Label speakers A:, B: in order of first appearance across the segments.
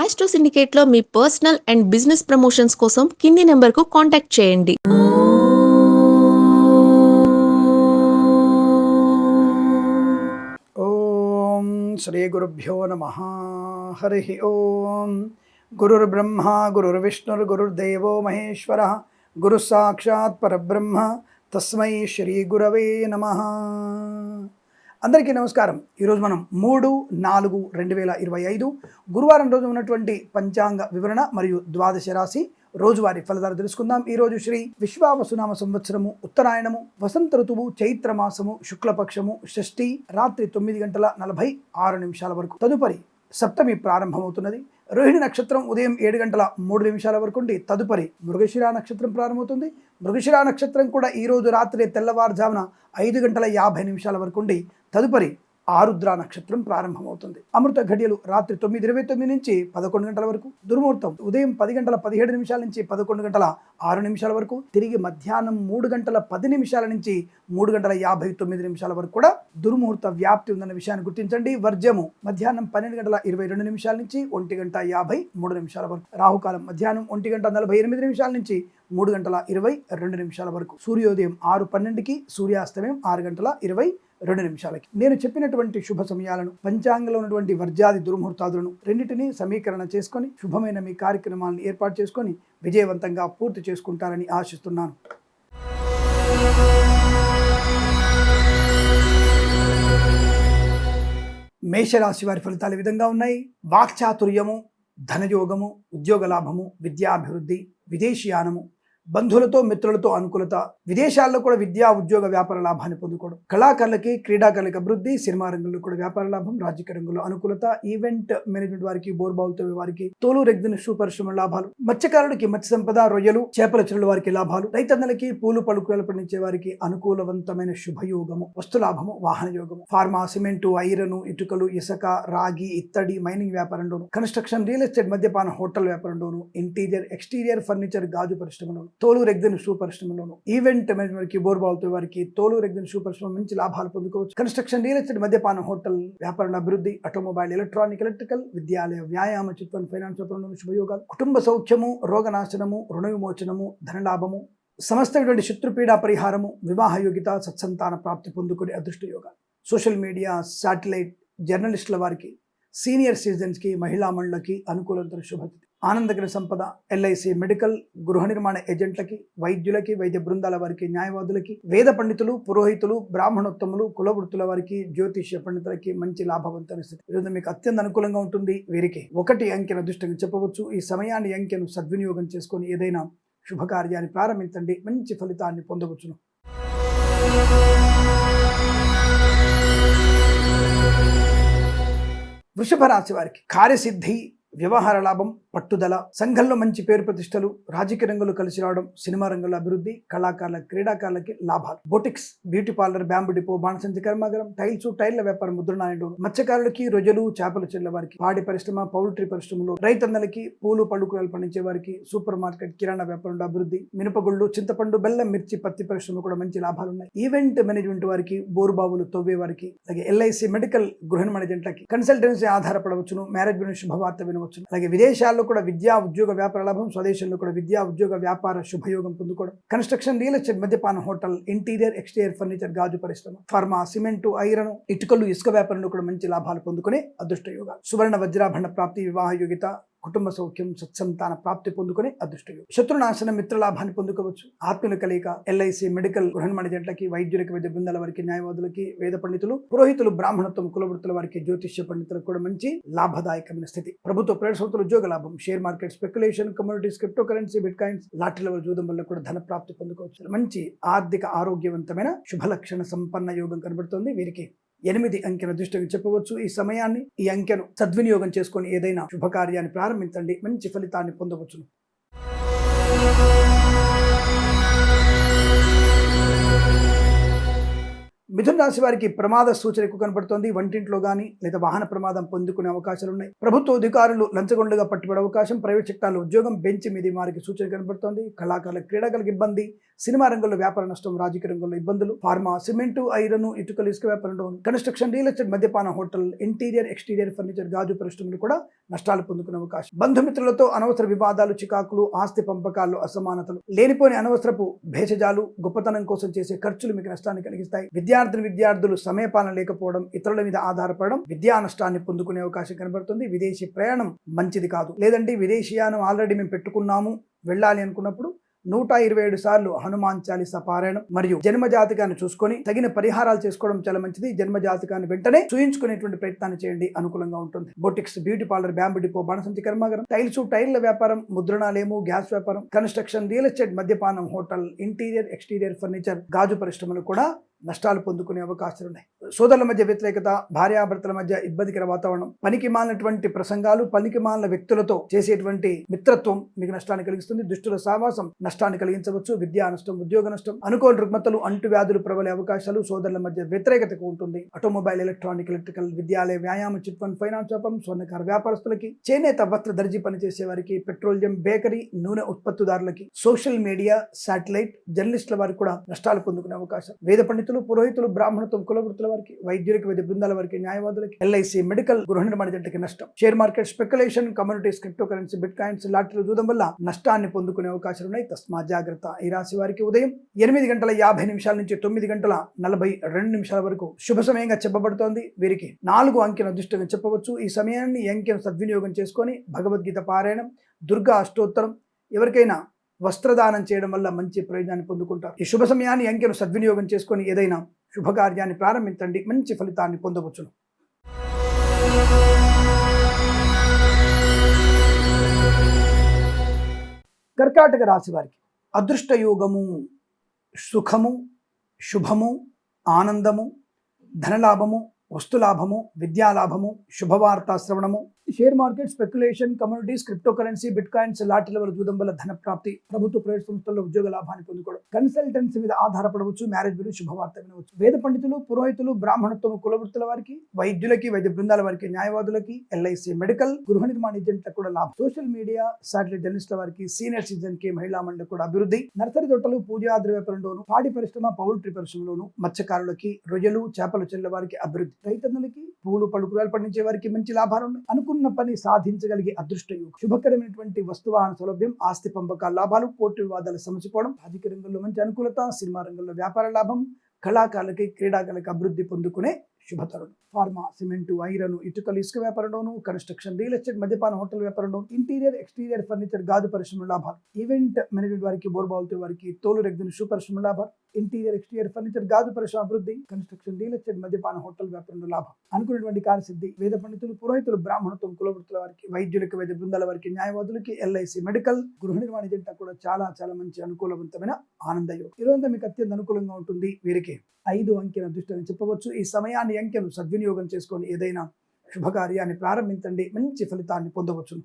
A: astro syndicate లో మీ personal and business promotions కోసం కింది నెంబర్ కు కాంటాక్ట్ చేయండి
B: ఓం శ్రీ గురుభ్యో నమ హరి ఓం గురుర్బ్రహ్మ గురుర్విష్ణుర్ గురుర్దేవో మహేశ్వర గురు సాక్షాత్ పరబ్రహ్మ తస్మై శ్రీ గురవే నమ అందరికీ నమస్కారం ఈరోజు మనం మూడు నాలుగు రెండు వేల ఇరవై ఐదు గురువారం రోజు ఉన్నటువంటి పంచాంగ వివరణ మరియు ద్వాదశ రాశి రోజువారీ ఫలితాలు తెలుసుకుందాం ఈరోజు శ్రీ విశ్వావసునామ సంవత్సరము ఉత్తరాయణము వసంత ఋతువు చైత్రమాసము శుక్లపక్షము షష్ఠి రాత్రి తొమ్మిది గంటల నలభై ఆరు నిమిషాల వరకు తదుపరి సప్తమి ప్రారంభమవుతున్నది రోహిణి నక్షత్రం ఉదయం ఏడు గంటల మూడు నిమిషాల వరకు ఉండి తదుపరి మృగశిర నక్షత్రం ప్రారంభమవుతుంది మృగశిర నక్షత్రం కూడా ఈరోజు రాత్రి తెల్లవారుజామున ఐదు గంటల యాభై నిమిషాల వరకు ఉండి తదుపరి ఆరుద్ర నక్షత్రం ప్రారంభమవుతుంది అమృత ఘడియలు రాత్రి తొమ్మిది ఇరవై తొమ్మిది నుంచి పదకొండు గంటల వరకు దుర్ముహూర్తం ఉదయం పది గంటల పదిహేడు నిమిషాల నుంచి పదకొండు గంటల ఆరు నిమిషాల వరకు తిరిగి మధ్యాహ్నం మూడు గంటల పది నిమిషాల నుంచి మూడు గంటల యాభై తొమ్మిది నిమిషాల వరకు కూడా దుర్ముహూర్త వ్యాప్తి ఉందన్న విషయాన్ని గుర్తించండి వర్జము మధ్యాహ్నం పన్నెండు గంటల ఇరవై రెండు నిమిషాల నుంచి ఒంటి గంట యాభై మూడు నిమిషాల వరకు రాహుకాలం మధ్యాహ్నం ఒంటి గంట నలభై ఎనిమిది నిమిషాల నుంచి మూడు గంటల ఇరవై రెండు నిమిషాల వరకు సూర్యోదయం ఆరు పన్నెండుకి సూర్యాస్తమయం ఆరు గంటల ఇరవై రెండు నిమిషాలకి నేను చెప్పినటువంటి శుభ సమయాలను పంచాంగంలో ఉన్నటువంటి వర్జాది దుర్ముహూర్తాదులను రెండింటినీ సమీకరణ చేసుకొని శుభమైన మీ కార్యక్రమాలను ఏర్పాటు చేసుకొని విజయవంతంగా పూర్తి చేసుకుంటారని ఆశిస్తున్నాను మేషరాశి వారి ఫలితాలు విధంగా ఉన్నాయి వాక్చాతుర్యము ధనయోగము ఉద్యోగ లాభము విద్యాభివృద్ధి విదేశీయానము బంధువులతో మిత్రులతో అనుకూలత విదేశాల్లో కూడా విద్యా ఉద్యోగ వ్యాపార లాభాన్ని పొందుకోవడం కళాకారులకి క్రీడాకారులకి అభివృద్ధి సినిమా రంగంలో కూడా వ్యాపార లాభం రాజకీయ రంగంలో అనుకూలత ఈవెంట్ మేనేజ్మెంట్ వారికి బోర్బావులతో వారికి తోలు రెగ్దిన షూ పరిశ్రమ లాభాలు మత్స్యకారులకి మత్స్య సంపద రొయ్యలు చేపల చెరువుల వారికి లాభాలు రైతన్నలకి పూలు పలుకులు పండించే వారికి అనుకూలవంతమైన శుభయోగము వస్తు లాభము వాహన యోగము ఫార్మా సిమెంటు ఐరన్ ఇటుకలు ఇసుక రాగి ఇత్తడి మైనింగ్ వ్యాపారంలోను కన్స్ట్రక్షన్ రియల్ ఎస్టేట్ మద్యపాన హోటల్ వ్యాపారంలోను ఇంటీరియర్ ఎక్స్టీరియర్ ఫర్నిచర్ గాజు పరిశ్రమలోను తోలూరు రెగ్జన్ షూ పరిశ్రమలోను ఈవెంట్ మేనేజ్మెంట్కి బోర్బాల్తో వారికి తోలూరు రెగ్జన్ షూ పరిశ్రమ నుంచి లాభాలు పొందుకోవచ్చు కన్స్ట్రక్షన్ రియల్ ఎస్టేట్ మద్యపాన హోటల్ వ్యాపార అభివృద్ధి ఆటోమొబైల్ ఎలక్ట్రానిక్ ఎలక్ట్రికల్ విద్యాలయ వ్యాయామ చిత్తం ఫైనాన్స్ శుభయోగాలు కుటుంబ సౌఖ్యము రోగనాశనము రుణ విమోచనము ధనలాభము సమస్తమైనటువంటి శత్రుపీడా పరిహారము వివాహ యోగ్యత సత్సంతాన ప్రాప్తి పొందుకునే అదృష్ట యోగాలు సోషల్ మీడియా శాటిలైట్ జర్నలిస్టుల వారికి సీనియర్ సిటిజన్స్కి మహిళా మండలకి అనుకూలంతో శుభతి ఆనందగిరి సంపద ఎల్ఐసి మెడికల్ గృహ నిర్మాణ ఏజెంట్లకి వైద్యులకి వైద్య బృందాల వారికి న్యాయవాదులకి వేద పండితులు పురోహితులు బ్రాహ్మణోత్తములు కులవృత్తుల వారికి జ్యోతిష్య పండితులకి మంచి లాభవంతమైన స్థితి ఈరోజు మీకు అత్యంత అనుకూలంగా ఉంటుంది వీరికి ఒకటి అంకెను అదృష్టంగా చెప్పవచ్చు ఈ సమయాన్ని అంకెను సద్వినియోగం చేసుకొని ఏదైనా శుభకార్యాన్ని ప్రారంభించండి మంచి ఫలితాన్ని పొందవచ్చును వృషభ రాశి వారికి కార్యసిద్ధి వ్యవహార లాభం పట్టుదల సంఘంలో మంచి పేరు ప్రతిష్టలు రాజకీయ రంగంలో కలిసి రావడం సినిమా రంగంలో అభివృద్ధి కళాకారుల క్రీడాకారులకి లాభాలు boutiques beauty parlour bamboo depot బాణసంచి కర్మాగారం టైల్స్ టైర్ల వ్యాపారం నాయుడు మత్స్యకారులకి రొజలు చేపల చెల్ల వారికి పాడి పరిశ్రమ పౌల్ట్రీ పరిశ్రమలు రైతన్నలకి పూలు పడుకులు పండించే వారికి సూపర్ మార్కెట్ కిరాణా వ్యాపారంలో అభివృద్ధి మినపగుళ్ళు చింతపండు బెల్లం మిర్చి పత్తి పరిశ్రమ కూడా మంచి లాభాలు ఉన్నాయి ఈవెంట్ మేనేజ్మెంట్ వారికి బోరుబావులు తవ్వే వారికి అలాగే ఎల్ఐసి మెడికల్ గృహ మేనేజెంట్లకి కన్సల్టెన్సీ ఆధారపడవచ్చును మ్యారేజ్ శుభవార్త విను వినవచ్చు అలాగే విదేశాల్లో కూడా విద్యా ఉద్యోగ వ్యాపార లాభం స్వదేశంలో కూడా విద్యా ఉద్యోగ వ్యాపార శుభయోగం పొందుకోవడం కన్స్ట్రక్షన్ రియల్ ఎస్టేట్ మద్యపాన హోటల్ ఇంటీరియర్ ఎక్స్టీరియర్ ఫర్నిచర్ గాజు పరిశ్రమ ఫార్మా సిమెంట్ ఐరన్ ఇటుకలు ఇసుక వ్యాపారంలో కూడా మంచి లాభాలు పొందుకునే అదృష్ట యోగాలు సువర్ణ వజ్రాభరణ ప్రాప్తి వివాహ యోగిత కుటుంబ సౌఖ్యం సత్సంతాన ప్రాప్తి పొందుకునే అదృష్టయోగం శత్రునాశన మిత్రలాభాన్ని పొందుకోవచ్చు ఆత్మీయుల కలయిక ఎల్ఐసి మెడికల్ గృహనిర్మాణ జట్లకి వైద్యులకి వైద్య బృందాల వారికి న్యాయవాదులకి వేద పండితులు పురోహితులు బ్రాహ్మణత్వం కులవృత్తుల వారికి జ్యోతిష్య పండితులకు కూడా మంచి లాభదాయకమైన స్థితి ప్రభుత్వ ప్రైవేట్ ఉద్యోగ లాభం share market speculation communities crypto currency bitcoins లాటరీల జూదం వల్ల కూడా ధన ప్రాప్తి పొందుకోవచ్చు మంచి ఆర్థిక ఆరోగ్యవంతమైన శుభలక్షణ సంపన్న యోగం కనబడుతోంది వీరికి ఎనిమిది అంకెన దృష్టికి చెప్పవచ్చు ఈ సమయాన్ని ఈ అంకెను సద్వినియోగం చేసుకొని ఏదైనా శుభకార్యాన్ని ప్రారంభించండి మంచి ఫలితాన్ని పొందవచ్చును మిథున రాశి వారికి ప్రమాద సూచన ఎక్కువ కనబడుతోంది వంటింట్లో కానీ లేదా వాహన ప్రమాదం పొందుకునే అవకాశాలు ఉన్నాయి ప్రభుత్వ అధికారులు లంచగొండగా పట్టుబడే అవకాశం ప్రైవేట్ చట్టాల ఉద్యోగం బెంచ్ మీద వారికి సూచన కనబడుతోంది కళాకారుల క్రీడాకారులకు ఇబ్బంది సినిమా రంగంలో వ్యాపార నష్టం రాజకీయ రంగంలో ఇబ్బందులు ఫార్మా సిమెంటు ఐరన్ ఇటుకలు ఇసుక వ్యాపారం కన్స్ట్రక్షన్ రియల్ ఎస్టేట్ మద్యపాన హోటల్ ఇంటీరియర్ ఎక్స్టీరియర్ ఫర్నిచర్ గాజు పరిశ్రమలు కూడా నష్టాలు పొందుకునే అవకాశం బంధుమిత్రులతో అనవసర వివాదాలు చికాకులు ఆస్తి పంపకాల్లో అసమానతలు లేనిపోని అనవసరపు భేషజాలు గొప్పతనం కోసం చేసే ఖర్చులు మీకు నష్టాన్ని కలిగిస్తాయి విద్యార్థులు విద్యార్థులు సమయపాలన లేకపోవడం ఇతరుల మీద ఆధారపడడం విద్యా నష్టాన్ని పొందుకునే అవకాశం కనబడుతుంది విదేశీ ప్రయాణం మంచిది కాదు లేదంటే విదేశీయానం ఆల్రెడీ మేము పెట్టుకున్నాము వెళ్ళాలి అనుకున్నప్పుడు నూట ఇరవై ఏడు సార్లు హనుమాన్ చాలీస పారాయణం మరియు జన్మ జాతకాన్ని చూసుకొని తగిన పరిహారాలు చేసుకోవడం చాలా మంచిది జన్మ జాతకాన్ని వెంటనే చూయించుకునేటువంటి ప్రయత్నాన్ని చేయండి అనుకూలంగా ఉంటుంది boutiques beauty parlour bamboo depot బాణసంచి కర్మాగారం టైల్స్ టైర్ల వ్యాపారం ముద్రణాలేము గ్యాస్ వ్యాపారం కన్స్ట్రక్షన్ రియల్ ఎస్టేట్ మద్యపానం హోటల్ ఇంటీరియర్ ఎక్స్టీరియర్ ఫర్నిచర్ గాజు పరిశ్రమలు కూడా నష్టాలు పొందుకునే అవకాశాలు ఉన్నాయి సోదరుల మధ్య వ్యతిరేకత భార్యాభర్తల మధ్య ఇబ్బందికర వాతావరణం పనికి మాలినటువంటి ప్రసంగాలు పనికి మాలిన వ్యక్తులతో చేసేటువంటి మిత్రత్వం మీకు నష్టాన్ని కలిగిస్తుంది దుష్టుల సావాసం నష్టాన్ని కలిగించవచ్చు విద్యా నష్టం ఉద్యోగ నష్టం అనుకోని రుగ్మతలు అంటువ్యాధులు ప్రబలే అవకాశాలు సోదరుల మధ్య వ్యతిరేకతకు ఉంటుంది ఆటోమొబైల్ ఎలక్ట్రానిక్ ఎలక్ట్రికల్ విద్యాలయ వ్యాయామ చిట్ ఫండ్ ఫైనాన్స్ వ్యాపారం స్వర్ణకార వ్యాపారస్తులకి చేనేత వస్త్ర దర్జీ పనిచేసే వారికి పెట్రోలియం బేకరీ నూనె ఉత్పత్తిదారులకి సోషల్ మీడియా శాటిలైట్ జర్నలిస్టుల వారికి కూడా నష్టాలు పొందుకునే అవకాశం వేద పండితులు పండితులు పురోహితులు బ్రాహ్మణత్వం కులవృత్తుల వారికి వైద్యులకి వైద్య బృందాల వారికి న్యాయవాదులకి ఎల్ఐసి మెడికల్ గృహ నిర్మాణ జంటకి నష్టం share market speculation communities crypto currency bitcoins లాటరీలు చూడడం వల్ల నష్టాన్ని పొందుకునే అవకాశాలు ఉన్నాయి తస్మా జాగ్రత్త ఈ రాశి వారికి ఉదయం ఎనిమిది గంటల యాభై నిమిషాల నుంచి తొమ్మిది గంటల నలభై రెండు నిమిషాల వరకు శుభ సమయంగా చెప్పబడుతోంది వీరికి నాలుగు అంకెను అదృష్టంగా చెప్పవచ్చు ఈ సమయాన్ని అంకెను సద్వినియోగం చేసుకొని భగవద్గీత పారాయణం దుర్గా అష్టోత్తరం ఎవరికైనా వస్త్రదానం చేయడం వల్ల మంచి ప్రయోజనాన్ని పొందుకుంటారు ఈ శుభ సమయాన్ని అంకెను సద్వినియోగం చేసుకొని ఏదైనా శుభకార్యాన్ని ప్రారంభించండి మంచి ఫలితాన్ని పొందవచ్చును కర్కాటక రాశి వారికి అదృష్టయోగము సుఖము శుభము ఆనందము ధనలాభము వస్తులాభము విద్యాలాభము శుభవార్తా శ్రవణము share market speculation communities crypto currency bitcoins లాటిల వల్ల చూడడం వల్ల ధన ప్రాప్తి ప్రభుత్వ ప్రైవేట్ సంస్థల్లో ఉద్యోగ లాభాన్ని పొందుకోవడం కన్సల్టెన్సీ మీద ఆధారపడవచ్చు మ్యారేజ్ బిల్లు శుభవార్త వినవచ్చు వేద పండితులు పురోహితులు బ్రాహ్మణత్వం కులవృత్తుల వారికి వైద్యులకి వైద్య బృందాల వారికి న్యాయవాదులకి ఎల్ఐసి మెడికల్ గృహ నిర్మాణ ఏజెంట్లకు కూడా లాభం సోషల్ మీడియా శాటిలైట్ జర్నలిస్టుల వారికి సీనియర్ సిటిజన్ కి మహిళా మండలి కూడా అభివృద్ధి నర్సరీ తోటలు పూజాద్రి వ్యాపారంలోను పాడి పరిశ్రమ పౌల్ట్రీ పరిశ్రమలోను మత్స్యకారులకి రొయ్యలు చేపలు చెల్లె వారికి అభివృద్ధి రైతన్నులకి పూలు పలుకురాలు పండించే వారికి మంచి లాభాలు అనుకున్న అనుకున్న పని సాధించగలిగే అదృష్ట యోగం శుభకరమైనటువంటి వస్తువాహన సౌలభ్యం ఆస్తి పంపకాల లాభాలు కోర్టు వివాదాలు సమచిపోవడం ఆర్థిక రంగంలో మంచి అనుకూలత సినిమా రంగంలో వ్యాపార లాభం కళాకారులకి క్రీడాకారులకి అభివృద్ధి పొందుకునే శుభతరుడు ఫార్మా సిమెంటు ఐరన్ ఇటుకలు ఇసుక వ్యాపారంలోను కన్స్ట్రక్షన్ రియల్ ఎస్టేట్ మద్యపాన హోటల్ వ్యాపారంలో ఇంటీరియర్ ఎక్స్టీరియర్ ఫర్నిచర్ గాజు పరిశ్రమ లాభాలు ఈవెంట్ మేనేజ్మెంట్ వారికి బోర్బావులతో వారికి తోలు రెగ్గిన షూ పరిశ్రమ లాభాలు ఇంటీరియర్ ఎక్స్టీరియర్ ఫర్నిచర్ గాజు పరిశ్రమ అభివృద్ధి కన్స్ట్రక్షన్ రియల్ ఎస్టేట్ మద్యపాన హోటల్ వ్యాపారంలో లాభం అనుకున్నటువంటి కార్యసిద్ధి వేద పండితులు పురోహితులు బ్రాహ్మణత్వం కులవృత్తుల వారికి వైద్యులకు వైద్య బృందాల వారికి న్యాయవాదులకి ఎల్ఐసి మెడికల్ గృహ నిర్మాణ జంట కూడా చాలా చాలా మంచి అనుకూలవంతమైన ఆనందయోగం ఈరోజంతా మీకు అత్యంత అనుకూలంగా ఉంటుంది వీరికి ఐదు అంకెల దృష్టిని చెప్పవచ్చు ఈ సమయాన్ని అంకెను సద్వినియోగం చేసుకొని ఏదైనా శుభకార్యాన్ని ప్రారంభించండి మంచి ఫలితాన్ని పొందవచ్చును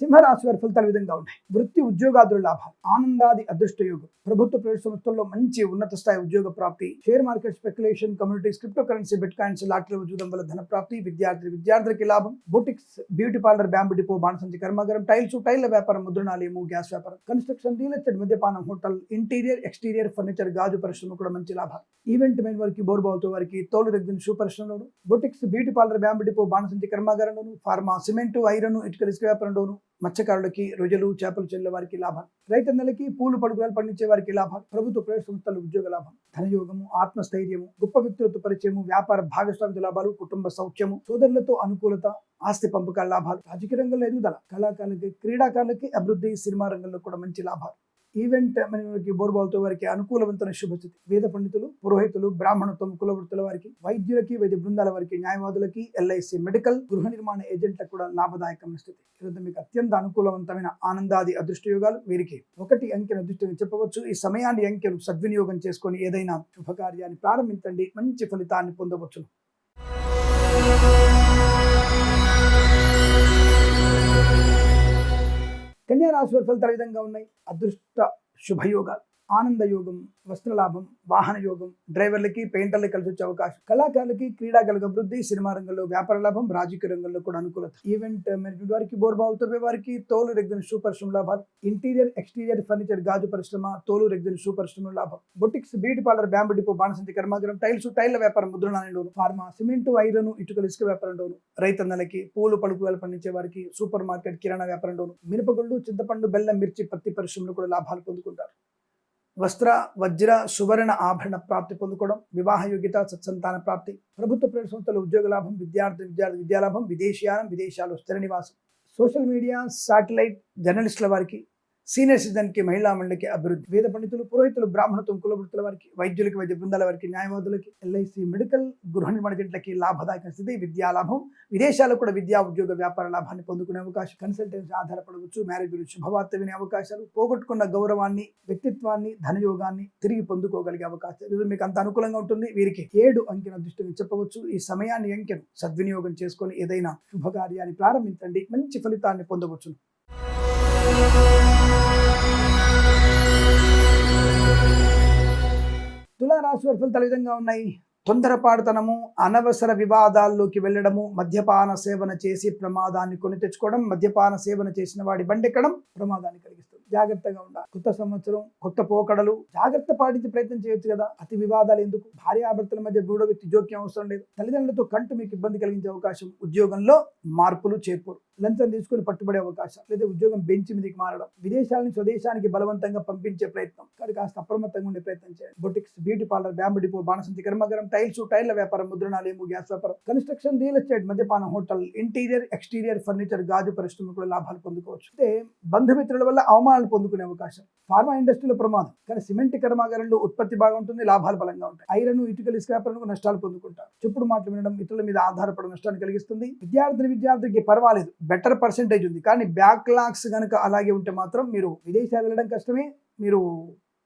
B: సింహరాశి వారి ఫలితాలు విధంగా ఉన్నాయి వృత్తి ఉద్యోగాదుల లాభాలు ఆనందాది అదృష్ట యోగం ప్రభుత్వ ప్రైవేట్ సంస్థల్లో మంచి ఉన్నత స్థాయి ఉద్యోగ ప్రాప్తి share market speculation communities crypto currency bitcoins lottery ఉద్యోగం వల్ల ధన ప్రాప్తి విద్యార్థి విద్యార్థులకి లాభం boutiques beauty parlour bamboo depot బాణసంచి కర్మాగారం టైల్స్ టైల్ల వ్యాపారం ముద్రణాలయము గ్యాస్ వ్యాపారం కన్స్ట్రక్షన్ రియల్ ఎస్టేట్ మద్యపానం హోటల్ ఇంటీరియర్ ఎక్స్టీరియర్ ఫర్నిచర్ గాజు పరిశ్రమ కూడా మంచి లాభాలు ఈవెంట్ మెయిన్ వారికి బోర్బావుతో వారికి తోలు దగ్గర షూ పరిశ్రమలోను boutiques beauty parlour bamboo depot బాణసంచి కర్మాగారంలోను ఫార్మా సిమెంట్ ఐరన్ ఇటుకలు ఇసుక వ్యాపారంలోను మత్స్యకారులకి రొయ్యలు చేపలు చెల్లే వారికి లాభాలు రైతన్నలకి పూలు పడుకులు పండించే వారికి లాభాలు ప్రభుత్వ ప్రైవేట్ సంస్థలు ఉద్యోగ లాభం ధనయోగము ఆత్మస్థైర్యము గొప్ప వ్యక్తులతో పరిచయము వ్యాపార భాగస్వామ్య లాభాలు కుటుంబ సౌఖ్యము సోదరులతో అనుకూలత ఆస్తి పంపకాల లాభాలు రాజకీయ రంగంలో ఎదుగుదల కళాకారులకి క్రీడాకారులకి అభివృద్ధి సినిమా రంగంలో కూడా మంచి లాభాలు ఈవెంట్ మనకి బోర్బాల్తో వారికి అనుకూలవంతమైన శుభస్థితి వేద పండితులు పురోహితులు బ్రాహ్మణత్వం కులవృత్తుల వారికి వైద్యులకి వైద్య బృందాల వారికి న్యాయవాదులకి ఎల్ఐసి మెడికల్ గృహ నిర్మాణ ఏజెంట్లకు కూడా లాభదాయకమైన స్థితి ఈరోజు మీకు అత్యంత అనుకూలవంతమైన ఆనందాది అదృష్టయోగాలు వీరికి ఒకటి అంకెను అదృష్టంగా చెప్పవచ్చు ఈ సమయాన్ని అంకెను సద్వినియోగం చేసుకొని ఏదైనా శుభకార్యాన్ని ప్రారంభించండి మంచి ఫలితాన్ని పొందవచ్చు కన్యారాశి వారి ఫలితాలు విధంగా ఉన్నాయి అదృష్ట శుభయోగాలు ఆనంద యోగం వస్త్రలాభం వాహన యోగం డ్రైవర్లకి పెయింటర్లకి కలిసి వచ్చే అవకాశం కళాకారులకి క్రీడాకారులకు అభివృద్ధి సినిమా రంగంలో వ్యాపార లాభం రాజకీయ రంగంలో కూడా అనుకూలత ఈవెంట్ మేనేజ్మెంట్ వారికి బోర్బావులు తవ్వే వారికి తోలు రెగ్జన్ షూ పరిశ్రమ లాభాలు ఇంటీరియర్ ఎక్స్టీరియర్ ఫర్నిచర్ గాజు పరిశ్రమ తోలు రెగ్జన్ షూ పరిశ్రమ లాభం boutiques beauty parlour bamboo depot బాణసంచి కర్మాగరం టైల్స్ టైల్ల వ్యాపారం ముద్ర నాణ్యంలోను ఫార్మా సిమెంట్ ఐరన్ ఇటుకలు ఇసుక వ్యాపారంలోను రైతన్నలకి పూలు పలుకులు పండించే వారికి సూపర్ మార్కెట్ కిరాణా వ్యాపారంలోను మినపగుళ్ళు చింతపండు బెల్లం మిర్చి పత్తి పరిశ్రమలు కూడా లాభాలు పొందుకుంటారు వస్త్ర వజ్ర సువర్ణ ఆభరణ ప్రాప్తి పొందుకోవడం వివాహ యోగ్యత సత్సంతాన ప్రాప్తి ప్రభుత్వ ప్రైవేట్ సంస్థలు ఉద్యోగ లాభం విద్యార్థి విద్యార్థి విద్యాలాభం విదేశీయానం విదేశాలు స్థిర నివాసం సోషల్ మీడియా శాటిలైట్ జర్నలిస్టుల వారికి సీనియర్ సిటిజన్కి మహిళా మండలికి అభివృద్ధి వేద పండితులు పురోహితులు బ్రాహ్మణత్వం కులవృత్తుల వారికి వైద్యులకి వైద్య బృందాల వారికి న్యాయవాదులకి ఎల్ఐసి మెడికల్ గృహ నిర్మాణ జంటలకి లాభదాయక స్థితి విద్యా లాభం విదేశాలు కూడా విద్యా ఉద్యోగ వ్యాపార లాభాన్ని పొందుకునే అవకాశం కన్సల్టెన్సీ ఆధారపడవచ్చు మ్యారేజ్ గురించి శుభవార్త వినే అవకాశాలు పోగొట్టుకున్న గౌరవాన్ని వ్యక్తిత్వాన్ని ధనయోగాన్ని తిరిగి పొందుకోగలిగే అవకాశం ఇది మీకు అంత అనుకూలంగా ఉంటుంది వీరికి ఏడు అంకెన దృష్టిని చెప్పవచ్చు ఈ సమయాన్ని అంకెను సద్వినియోగం చేసుకొని ఏదైనా శుభకార్యాన్ని ప్రారంభించండి మంచి ఫలితాన్ని పొందవచ్చు తులారాశి వర్ఫలు ఫలితాలు విధంగా ఉన్నాయి తొందరపాటుతనము అనవసర వివాదాల్లోకి వెళ్ళడము మద్యపాన సేవన చేసి ప్రమాదాన్ని కొని తెచ్చుకోవడం మద్యపాన సేవన చేసిన వాడి బండెక్కడం ప్రమాదాన్ని కలిగిస్తుంది జాగ్రత్తగా ఉండాలి కొత్త సంవత్సరం కొత్త పోకడలు జాగ్రత్త పాటించే ప్రయత్నం చేయొచ్చు కదా అతి వివాదాలు ఎందుకు భార్యాభర్తల మధ్య గూఢ వ్యక్తి జోక్యం అవసరం లేదు తల్లిదండ్రులతో కంటు మీకు ఇబ్బంది కలిగించే అవకాశం ఉద్యోగంలో మార్పులు చేర్పులు లంచం తీసుకుని పట్టుబడే అవకాశం లేదా ఉద్యోగం బెంచ్ మీదకి మారడం నుంచి స్వదేశానికి బలవంతంగా పంపించే ప్రయత్నం కానీ కాస్త అప్రమత్తంగా ఉండే ప్రయత్నం చేయండి boutiques beauty parlour bamboo depot బాణసంతి కర్మగరం టైల్స్ టైర్ల వ్యాపారం ముద్రణాలయము గ్యాస్ వ్యాపారం కన్స్ట్రక్షన్ రియల్ ఎస్టేట్ మద్యపాన హోటల్ ఇంటీరియర్ ఎక్స్టీరియర్ ఫర్నిచర్ గాజు పరిశ్రమ కూడా లాభాలు పొందుకోవచ్చు అయితే బంధుమిత్రుల వల్ల అవమానాలు పొందుకునే అవకాశం ఫార్మా ఇండస్ట్రీలో ప్రమాదం కానీ సిమెంట్ కర్మాగారంలో ఉత్పత్తి బాగా ఉంటుంది లాభాలు బలంగా ఉంటాయి ఐరన్ ఇటుకలు ఇసుక నష్టాలు పొందుకుంటారు చెప్పుడు మాటలు వినడం ఇతరుల మీద ఆధారపడి నష్టాన్ని కలిగిస్తుంది విద్యార్థిని విద్యార్థికి పర్వాలేదు బెటర్ పర్సంటేజ్ ఉంది కానీ బ్యాక్లాగ్స్ కనుక అలాగే ఉంటే మాత్రం మీరు విదేశాలు వెళ్ళడం కష్టమే మీరు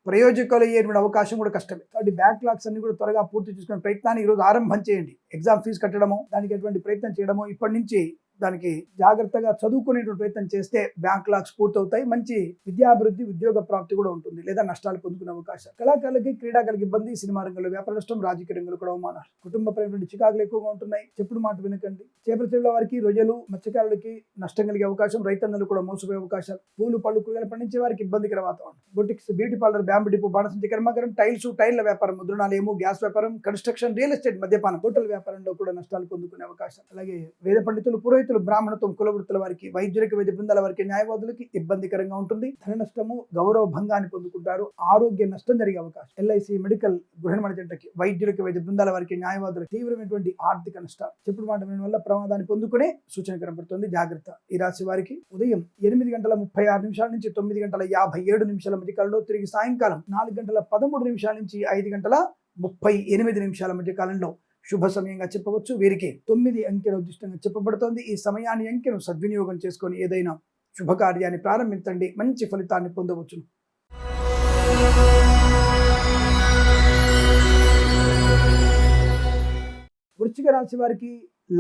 B: ప్రయోజకాలు అయ్యేటువంటి అవకాశం కూడా కష్టమే కాబట్టి బ్యాక్లాగ్స్ అన్ని కూడా త్వరగా పూర్తి చేసుకునే ప్రయత్నాన్ని ఈరోజు ఆరంభం చేయండి ఎగ్జామ్ ఫీజు కట్టడము దానికి ఎటువంటి ప్రయత్నం చేయడము ఇప్పటి నుంచి దానికి జాగ్రత్తగా చదువుకునే ప్రయత్నం చేస్తే బ్యాంక్ లాక్స్ పూర్తవుతాయి మంచి విద్యాభివృద్ధి ఉద్యోగ ప్రాప్తి కూడా ఉంటుంది లేదా నష్టాలు పొందుకునే అవకాశం కళాకారులకి క్రీడాకారులకి ఇబ్బంది సినిమా రంగంలో వ్యాపార నష్టం రాజకీయ రంగంలో కూడా అవమానాలు కుటుంబ కుటుంబపరమైనటువంటి చికాకులు ఎక్కువగా ఉంటున్నాయి చెప్పుడు మాట వినకండి చేపల వారికి రొయ్యలు మత్స్యకారులకి నష్టం కలిగే అవకాశం రైతన్నలు కూడా మోసపోయే అవకాశాలు పూలు పళ్ళు కూరగాయలు పండించే వారికి ఇబ్బందికర వాతావరణం boutiques beauty parlour bamboo depot బాణసంచి కర్మాగారం టైల్స్ టైర్ల వ్యాపారం ముద్రణాలయము గ్యాస్ వ్యాపారం కన్స్ట్రక్షన్ రియల్ ఎస్టేట్ మద్యపానం హోటల్ వ్యాపారంలో కూడా నష్టాలు పొందుకునే అవకాశం అలాగే వేద పండితులు పురోహితులు రైతులు బ్రాహ్మణత్వం కులవృత్తుల వారికి వైద్యులకి వైద్య బృందాల వారికి న్యాయవాదులకి ఇబ్బందికరంగా ఉంటుంది ధన నష్టము గౌరవ భంగాన్ని పొందుకుంటారు ఆరోగ్య నష్టం జరిగే అవకాశం ఎల్ఐసి మెడికల్ గృహ జంటకి వైద్యులకి వైద్య బృందాల వారికి న్యాయవాదులకు తీవ్రమైనటువంటి ఆర్థిక నష్ట చెప్పుడు మాట వల్ల ప్రమాదాన్ని పొందుకునే సూచన కనబడుతుంది జాగ్రత్త ఈ రాశి వారికి ఉదయం ఎనిమిది గంటల ముప్పై ఆరు నిమిషాల నుంచి తొమ్మిది గంటల యాభై ఏడు నిమిషాల మధ్య కాలంలో తిరిగి సాయంకాలం నాలుగు గంటల పదమూడు నిమిషాల నుంచి ఐదు గంటల ముప్పై ఎనిమిది నిమిషాల మధ్య కాలంలో శుభ సమయంగా చెప్పవచ్చు వీరికి తొమ్మిది అంకెల ఉద్దిష్టంగా చెప్పబడుతోంది ఈ సమయాన్ని అంకెను సద్వినియోగం చేసుకొని ఏదైనా శుభకార్యాన్ని ప్రారంభించండి మంచి ఫలితాన్ని పొందవచ్చు వృశ్చిక రాశి వారికి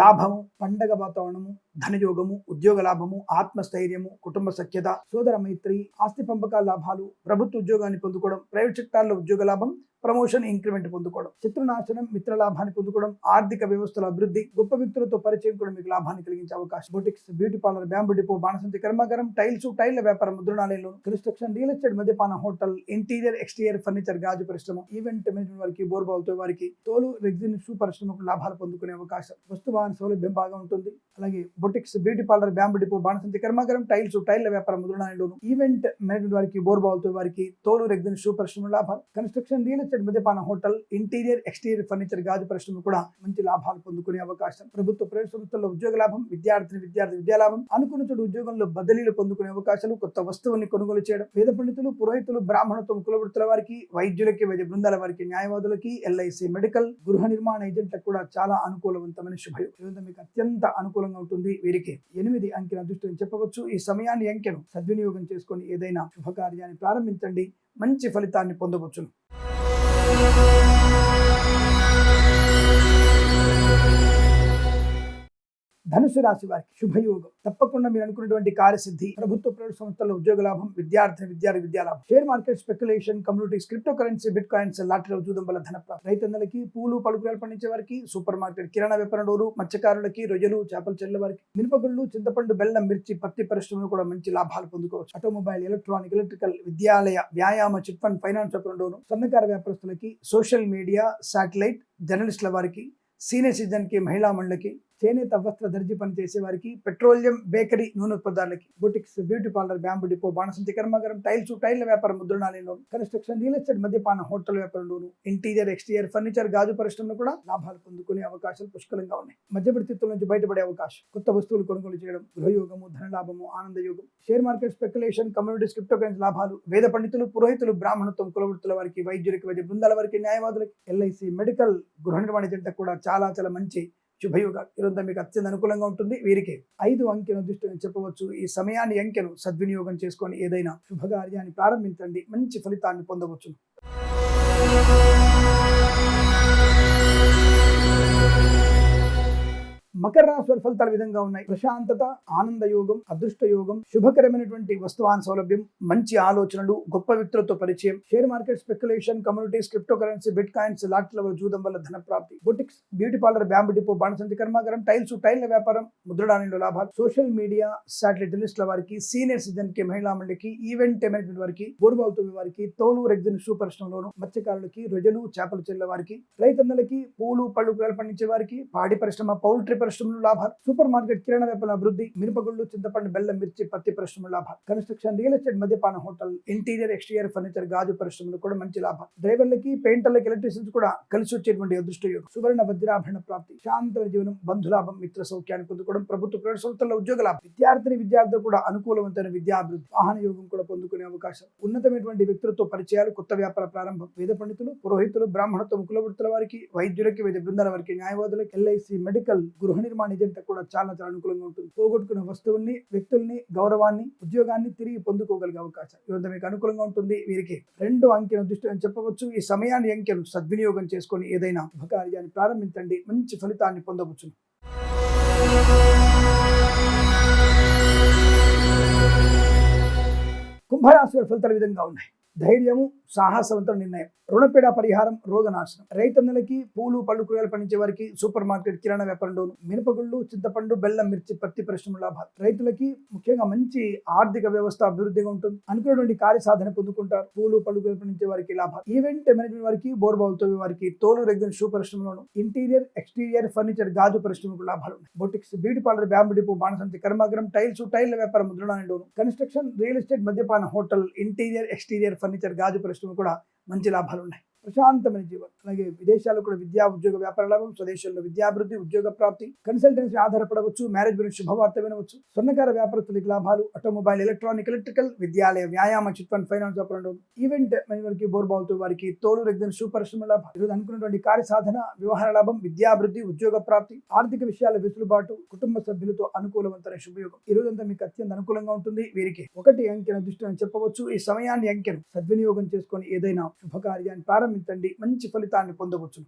B: లాభము పండగ వాతావరణము ధనయోగము ఉద్యోగ లాభము ఆత్మస్థైర్యము కుటుంబ సఖ్యత సోదర మైత్రి ఆస్తి పంపకాల లాభాలు ప్రభుత్వ ఉద్యోగాన్ని పొందుకోవడం ప్రైవేట్ సెక్టార్లో ఉద్యోగ లాభం ప్రమోషన్ ఇంక్రిమెంట్ పొందుకోవడం చిత్రనాశనం మిత్ర లాభాన్ని పొందుకోవడం ఆర్థిక వ్యవస్థల అభివృద్ధి గొప్ప వ్యక్తులతో పరిచయం కూడా మీకు లాభాన్ని కలిగించే అవకాశం boutiques beauty parlour bamboo depot బాణసంతి కర్మాగారం టైల్స్ టైల్ వ్యాపారం ముద్రణాలయంలో కన్స్ట్రక్షన్ రియల్ ఎస్టేట్ మద్యపాన హోటల్ ఇంటీరియర్ ఎక్స్టీరియర్ ఫర్నిచర్ గాజు పరిశ్రమ ఈవెంట్ మేనేజ్మెంట్ వారికి బోర్బాల్తో వారికి తోలు రెగ్జిన్ షూ పరిశ్రమకు లాభాలు పొందుకునే అవకాశం వస్తువాహన సౌలభ్యం బాగా ఉంటుంది అలాగే boutiques beauty parlour bamboo depot బాణసంతి కర్మాగారం టైల్స్ టైల్ల వ్యాపారం మొదలైనలోను ఈవెంట్ మేనేజ్మెంట్ వారికి బోర్బాల్తో వారికి తోలు రెగ్జిన్ షూ పరిశ్రమ లాభాలు కన్స్ట్రక్షన్ రియల్ ఎస్టేట్ మద్యపాన హోటల్ ఇంటీరియర్ ఎక్స్టీరియర్ ఫర్నిచర్ గాజు పరిశ్రమ కూడా మంచి లాభాలు పొందుకునే అవకాశం ప్రభుత్వ ప్రైవేట్ సంస్థల్లో ఉద్యోగ లాభం విద్యార్థిని విద్యార్థి విద్యా లాభం అనుకున్న చోటు ఉద్యోగంలో బదిలీలు పొందుకునే అవకాశాలు కొత్త వస్తువుల్ని కొనుగోలు చేయడం పేద పండితులు పురోహితులు బ్రాహ్మణత్వం కులవృత్తుల వారికి వైద్యులకి వైద్య బృందాల వారికి న్యాయవాదులకి ఎల్ఐసి మెడికల్ గృహ నిర్మాణ ఏజెంట్లకు కూడా చాలా అనుకూలవంతమైన శుభయోగం మీకు అత్యంత అనుకూలంగా ఉంటుంది ఉంటుంది వీరికి ఎనిమిది అంకెల అదృష్టం చెప్పవచ్చు ఈ సమయాన్ని అంకెను సద్వినియోగం చేసుకొని ఏదైనా శుభకార్యాన్ని ప్రారంభించండి మంచి ఫలితాన్ని పొందవచ్చును ధనుసు రాశి వారికి శుభయోగం తప్పకుండా మీరు అనుకున్నటువంటి కార్యసిద్ధి ప్రభుత్వ ప్రైవేట్ సంస్థల ఉద్యోగ లాభం విద్యార్థి విద్యార్థి లాభం share market speculation communities crypto currency bitcoins lottery ఉద్యోగం వల్ల ధన రైతులకి పూలు పలుకురాలు పండించే వారికి సూపర్ మార్కెట్ కిరాణా డోరు మత్స్యకారులకి రొయ్యలు చేపలు చెల్లె వారికి మినపగుళ్ళు చింతపండు బెల్లం మిర్చి పత్తి పరిశ్రమలు కూడా మంచి లాభాలు పొందుకోవచ్చు ఆటోమొబైల్ ఎలక్ట్రానిక్ ఎలక్ట్రికల్ విద్యాలయ వ్యాయామ చిట్ ఫండ్ ఫైనాన్స్ వ్యాపారంలోను సన్నకార వ్యాపారస్తులకి సోషల్ మీడియా శాటిలైట్ జర్నలిస్టుల వారికి సీనియర్ సిటిజన్కి మహిళా మండలికి చేనేత వస్త్ర దర్జీ పని వారికి పెట్రోలియం బేకరీ నూనె ఉత్పత్తులకి boutiques beauty parlour bamboo depot బాణసంతి కర్మాగారం టైల్స్ టైల్ వ్యాపారం ముద్రణాలయంలో కన్స్ట్రక్షన్ రియల్ ఎస్టేట్ మద్యపాన హోటల్ వ్యాపారంలోను ఇంటీరియర్ ఎక్స్టీరియర్ ఫర్నిచర్ గాజు పరిశ్రమలో కూడా లాభాలు పొందుకునే అవకాశాలు పుష్కలంగా ఉన్నాయి మధ్యవర్తిత్వం నుంచి బయటపడే అవకాశం కొత్త వస్తువులు కొనుగోలు చేయడం గృహయోగము ధనలాభము ఆనంద యోగం share market speculation communities crypto currency లాభాలు వేద పండితులు పురోహితులు బ్రాహ్మణత్వం కులవృత్తుల వారికి వైద్యులకి వైద్య బృందాల వారికి న్యాయవాదులకి ఎల్ఐసి మెడికల్ గృహ నిర్మాణ జంట కూడా చాలా చాలా మంచి శుభయుగ ఈరోజు మీకు అత్యంత అనుకూలంగా ఉంటుంది వీరికి ఐదు అంకెను దృష్టిని చెప్పవచ్చు ఈ సమయాన్ని అంకెను సద్వినియోగం చేసుకొని ఏదైనా శుభకార్యాన్ని ప్రారంభించండి మంచి ఫలితాన్ని పొందవచ్చు మకర రాశి వారి ఫలితాలు విధంగా ఉన్నాయి ప్రశాంతత ఆనంద యోగం అదృష్ట యోగం శుభకరమైనటువంటి వస్తువాన్ సౌలభ్యం మంచి ఆలోచనలు గొప్ప వ్యక్తులతో పరిచయం share market speculation communities crypto currency bitcoins లాట్ల జూదం వల్ల ధన ప్రాప్తి boutiques beauty parlour bamboo depot బాణసంతి కర్మాగారం టైల్స్ టైల్ వ్యాపారం ముద్రడానిలో లాభాలు సోషల్ మీడియా శాటిలైట్ లిస్టుల వారికి సీనియర్ సిటిజన్ కి మహిళా మండలికి ఈవెంట్ మేనేజ్మెంట్ వారికి బోర్బావుతున్న వారికి తోలు రెగ్జిన్ సూపర్ పరిశ్రమలోను మత్స్యకారులకి రొజలు చేపలు చెల్లె వారికి రైతన్నలకి పూలు పళ్ళు పండించే వారికి పాడి పరిశ్రమ పౌల్ట్రీ పరిశ్రమలు లాభాలు సూపర్ మార్కెట్ కిరాణా వ్యాపార అభివృద్ధి మినపగుళ్ళు చింతపండు బెల్లం మిర్చి పత్తి పరిశ్రమలు లాభాలు కన్స్ట్రక్షన్ రియల్ ఎస్టేట్ మద్యపాన హోటల్ ఇంటీరియర్ ఎక్స్టీరియర్ ఫర్నిచర్ గాజు పరిశ్రమలు కూడా మంచి లాభాలు డ్రైవర్లకి పెయింటర్లకి ఎలక్ట్రీషియన్స్ కూడా కలిసి వచ్చేటువంటి అదృష్ట యోగం సువర్ణ వజ్రాభరణ ప్రాప్తి శాంతమైన జీవనం బంధులాభం మిత్ర సౌఖ్యాన్ని పొందుకోవడం ప్రభుత్వ ప్రైవేట్ ఉద్యోగ లాభం విద్యార్థిని విద్యార్థులు కూడా అనుకూలవంతమైన విద్యాభివృద్ధి వాహన యోగం కూడా పొందుకునే అవకాశం ఉన్నతమైనటువంటి వ్యక్తులతో పరిచయాలు కొత్త వ్యాపార ప్రారంభం వేద పండితులు పురోహితులు బ్రాహ్మణత్వం కులవృత్తుల వారికి వైద్యులకి వైద్య బృందాల వారికి న్యాయవాదులకి ఎల్ఐసి మెడికల్ గృహ నిర్మాణ ఏజెంట్ కూడా చాలా చాలా అనుకూలంగా ఉంటుంది పోగొట్టుకున్న వస్తువుల్ని వ్యక్తుల్ని గౌరవాన్ని ఉద్యోగాన్ని తిరిగి పొందుకోగలిగే అవకాశం ఇవంతా మీకు అనుకూలంగా ఉంటుంది వీరికి రెండు అంకెల దృష్టి అని చెప్పవచ్చు ఈ సమయాన్ని అంకెలు సద్వినియోగం చేసుకొని ఏదైనా శుభకార్యాన్ని ప్రారంభించండి మంచి ఫలితాన్ని పొందవచ్చు కుంభరాశి ఫలితాలు ఫలితాల విధంగా ఉన్నాయి ధైర్యము సాహసవంతం నిర్ణయం రుణపీడ పరిహారం రోగనాశనం రైతన్నలకి పూలు పళ్ళు కూరగాయలు పండించే వారికి సూపర్ మార్కెట్ కిరాణా వ్యాపారంలోను మినపగుళ్ళు చింతపండు బెల్లం మిర్చి పత్తి పరిశ్రమ లాభాలు రైతులకి ముఖ్యంగా మంచి ఆర్థిక వ్యవస్థ అభివృద్ధిగా ఉంటుంది అనుకున్నటువంటి కార్య సాధన పొందుకుంటారు పూలు పళ్ళు కూరగాయలు పండించే వారికి లాభాలు ఈవెంట్ మేనేజ్మెంట్ వారికి బోర్బావులతో వారికి తోలు రెగ్గిన షూ పరిశ్రమలోను ఇంటీరియర్ ఎక్స్టీరియర్ ఫర్నిచర్ గాజు పరిశ్రమకు లాభాలు ఉన్నాయి boutiques beauty parlour bamboo depot బాణసంతి కర్మాగ్రం టైల్స్ టైల్ వ్యాపారం ముద్రణాలను కన్స్ట్రక్షన్ రియల్ ఎస్టేట్ మద్యపాన హోటల్ ఇంటీరియర్ ఎక్స్టీరియర్ ఫర్నిచర్ గాజు పరిశ్రమ పరిశ్రమ కూడా మంచి లాభాలు ఉన్నాయి ప్రశాంతమైన జీవనం అలాగే విదేశాల్లో కూడా విద్యా ఉద్యోగ వ్యాపార లాభం స్వదేశంలో విద్యాభివృద్ధి ఉద్యోగ ప్రాప్తి కన్సల్టెన్సీ ఆధారపడవచ్చు మ్యారేజ్ గురించి శుభవార్త వినవచ్చు స్వర్ణకార వ్యాపారస్తులకు లాభాలు ఆటోమొబైల్ ఎలక్ట్రానిక్ ఎలక్ట్రికల్ విద్యాలయ వ్యాయామ చిట్ ఫండ్ ఫైనాన్స్ వ్యాపారంలో ఈవెంట్ వారికి బోర్బాల్తో వారికి తోలు రెగ్గిన సుపరిశ్రమ లాభం ఈరోజు అనుకున్నటువంటి కార్య సాధన వ్యవహార లాభం విద్యాభివృద్ధి ఉద్యోగ ప్రాప్తి ఆర్థిక విషయాల వెసులుబాటు కుటుంబ సభ్యులతో అనుకూలవంతమైన శుభయోగం ఈ రోజంతా మీకు అత్యంత అనుకూలంగా ఉంటుంది వీరికి ఒకటి అంకెన దృష్టి అని చెప్పవచ్చు ఈ సమయాన్ని అంకెను సద్వినియోగం చేసుకొని ఏదైనా శుభకార్యాన్ని ప్రారంభ ప్రారంభించండి మంచి ఫలితాన్ని పొందవచ్చును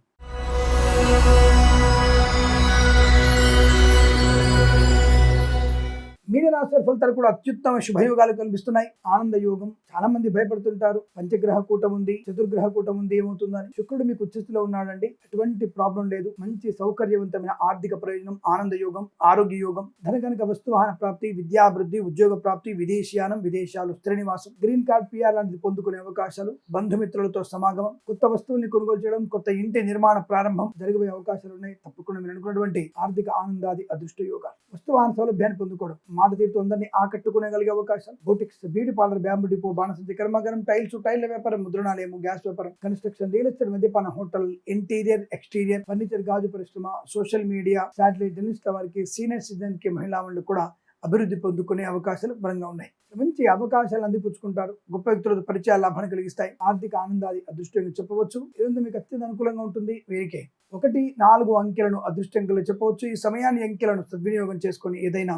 B: రాశి ఫలితాలు కూడా అత్యుత్తమ శుభయోగాలు కనిపిస్తున్నాయి ఆనంద యోగం చాలా మంది భయపడుతుంటారు పంచగ్రహ కూటం ఉంది చతుర్గ్రహ కూటం ఉంది ఏమవుతుందని శుక్రుడు మీకు ఉచితిలో ఉన్నాడండి ఎటువంటి ప్రాబ్లం లేదు మంచి సౌకర్యవంతమైన ఆర్థిక ప్రయోజనం ఆనంద యోగం ఆరోగ్య యోగం కనుక వస్తువాహన ప్రాప్తి విద్యాభివృద్ధి ఉద్యోగ ప్రాప్తి విదేశీయానం విదేశాలు శ్రీనివాసం గ్రీన్ కార్డ్ పిఆర్ లాంటిది పొందుకునే అవకాశాలు బంధుమిత్రులతో సమాగమం కొత్త వస్తువుల్ని కొనుగోలు చేయడం కొత్త ఇంటి నిర్మాణ ప్రారంభం జరిగిపోయే అవకాశాలు ఉన్నాయి తప్పకుండా మీరు అనుకున్నటువంటి ఆర్థిక ఆనందాది అదృష్ట యోగాలు వస్తువాహన సౌలభ్యాన్ని పొందుకోవడం మాట తీరుతో అందరినీ ఆకట్టుకునేగలిగే అవకాశం boutiques beauty parlour bamboo depot బాణసంచి కర్మాగారం టైల్స్ టైల్ వ్యాపారం ముద్రణాలయం గ్యాస్ వ్యాపారం కన్స్ట్రక్షన్ రియల్ ఎస్టేట్ మద్యపాన హోటల్ ఇంటీరియర్ ఎక్స్టీరియర్ ఫర్నిచర్ గాజు పరిశ్రమ సోషల్ మీడియా శాటిలైట్ జర్నలిస్ట్ల వారికి సీనియర్ సిటిజన్ కి వాళ్ళు కూడా అభివృద్ధి పొందుకునే అవకాశాలు బలంగా ఉన్నాయి మంచి అవకాశాలు అందిపుచ్చుకుంటారు గొప్ప వ్యక్తులతో పరిచయ లాభాన్ని కలిగిస్తాయి ఆర్థిక ఆనందాది అదృష్టంగా చెప్పవచ్చు ఇది మీకు అత్యంత అనుకూలంగా ఉంటుంది వీరికే ఒకటి నాలుగు అంకెలను అదృష్టంగా చెప్పవచ్చు ఈ సమయాన్ని అంకెలను సద్వినియోగం చేసుకొని ఏదైనా